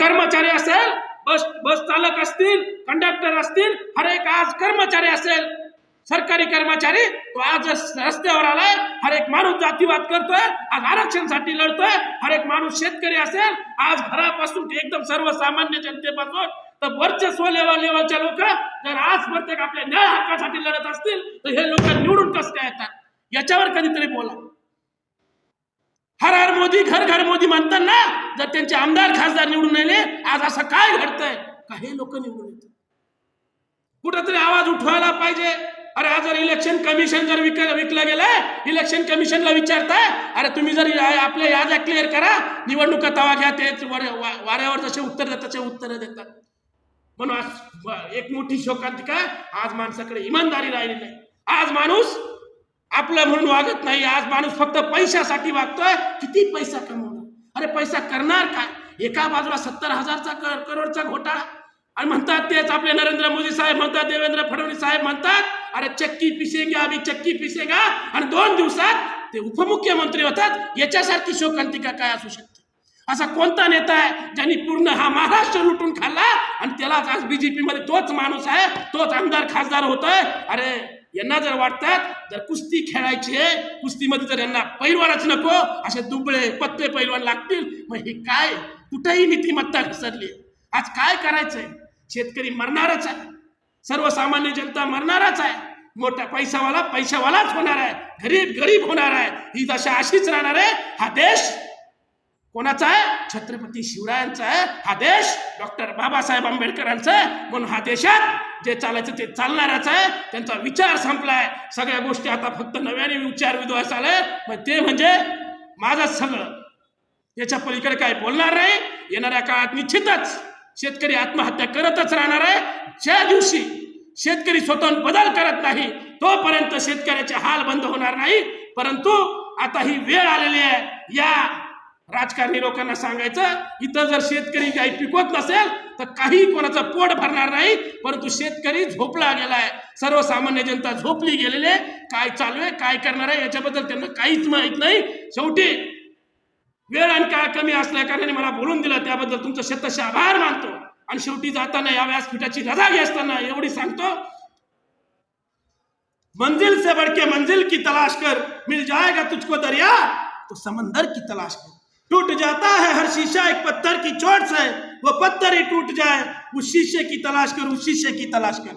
कर्मचारी असेल बस बस चालक असतील कंडक्टर असतील हर एक आज कर्मचारी असेल. सरकारी कर्मचारी तो आज रस्त्यावर आलाय हर एक माणूस जातीवाद करतोय आज आरक्षणासाठी लढतोय हर एक माणूस शेतकरी असेल आज घरापासून एकदम सर्वसामान्य जनतेपासून तर वर्चस्व लेवल लेवलच्या लोक जर आज प्रत्येक आपल्या न्याय हक्कासाठी लढत असतील तर हे लोक निवडून कसं काय येतात? याच्यावर कधीतरी बोला. मोदी घर घर मोदी म्हणताना जर त्यांचे आमदार खासदार निवडून आले आज असं काय घडतंय? का हे लोक निवडून येतात. कुठंतरी आवाज उठवायला पाहिजे. अरे आज जर इलेक्शन कमिशन जर विक विकलं गेलंय इलेक्शन कमिशनला विचारताय अरे तुम्ही जर या- आपल्या याद्या क्लिअर करा निवडणुका तवा घ्या ते वाऱ्यावर जसे उत्तर देतात तसे उत्तर देतात. म्हणून आज एक मोठी शोकांतिका आज माणसाकडे इमानदारी राहिली नाही आज माणूस आपलं म्हणून वागत नाही. आज माणूस फक्त पैशासाठी वागतोय. किती पैसा कमवणार? अरे पैसा करणार काय? एका बाजूला सत्तर हजारचा कर- करोडचा घोटाळा. आणि म्हणतात तेच आपले नरेंद्र मोदी साहेब म्हणतात देवेंद्र फडणवीस साहेब म्हणतात अरे चक्की पिसेगा आम्ही चक्की पिसेगा आणि दोन दिवसात ते उपमुख्यमंत्री होतात. याच्यासारखी शोकांतिका काय असू शकते? असा कोणता नेता आहे ज्यांनी पूर्ण हा महाराष्ट्र लुटून खाल्ला? आणि त्यालाच आज बीजेपी मध्ये तोच माणूस आहे तोच आमदार खासदार होतोय. अरे यांना जर वाटतात जर कुस्ती खेळायची आहे कुस्तीमध्ये जर यांना पैलवानच नको असे दुबळे पत्ते पैलवान लागतील मग हे काय? कुठेही नीतिमत्ता घसरली आज काय करायचंय? शेतकरी मरणारच आहे. सर्वसामान्य जनता मरणारच आहे. मोठा पैसावाला पैशावालाच होणार आहे. गरीब गरीब होणार आहे. ही दशा अशीच राहणार आहे. हा देश कोणाचा आहे? छत्रपती शिवरायांचा आहे. हा देश डॉक्टर बाबासाहेब आंबेडकरांचा आहे. म्हणून हा देशात जे चालायचं ते चालणारच आहे. त्यांचा विचार संपलाय. सगळ्या गोष्टी आता फक्त नव्याने विचार विद्वास आलाय मग ते म्हणजे माझंच सगळं. याच्या पलीकडे काय बोलणार नाही. येणाऱ्या काळात निश्चितच शेतकरी आत्महत्या करतच राहणार आहे. ज्या दिवशी शेतकरी स्वतःहून बदल करत नाही तोपर्यंत शेतकऱ्याचे हाल बंद होणार नाही. परंतु आता ही वेळ आलेली आहे. या राजकारणी लोकांना सांगायचं इथं जर शेतकरी काही पिकवत नसेल तर काही कोणाचं पोट भरणार नाही परंतु शेतकरी झोपला गेलाय सर्वसामान्य जनता झोपली गेलेली काय चालू आहे काय करणार आहे याच्याबद्दल त्यांना काहीच माहीत नाही. शेवटी वेळ आणि काळ कमी असल्या कारणाने मला बोलून दिलं त्याबद्दल तुमचं शतशः आभार मानतो. आणि शेवटी जाताना या व्यासपीठाची रजा घेताना असताना एवढी सांगतो मंजिल से बडके मंजिल की तलाश कर मिल जाएगा तुझको दर्या तो समंदर की तलाश कर. टूट जाता है हर शीशा एक पत्थर की चोट से वो पत्थर ही टूट जाए उस शीशे की तलाश कर उस शीशे की तलाश कर।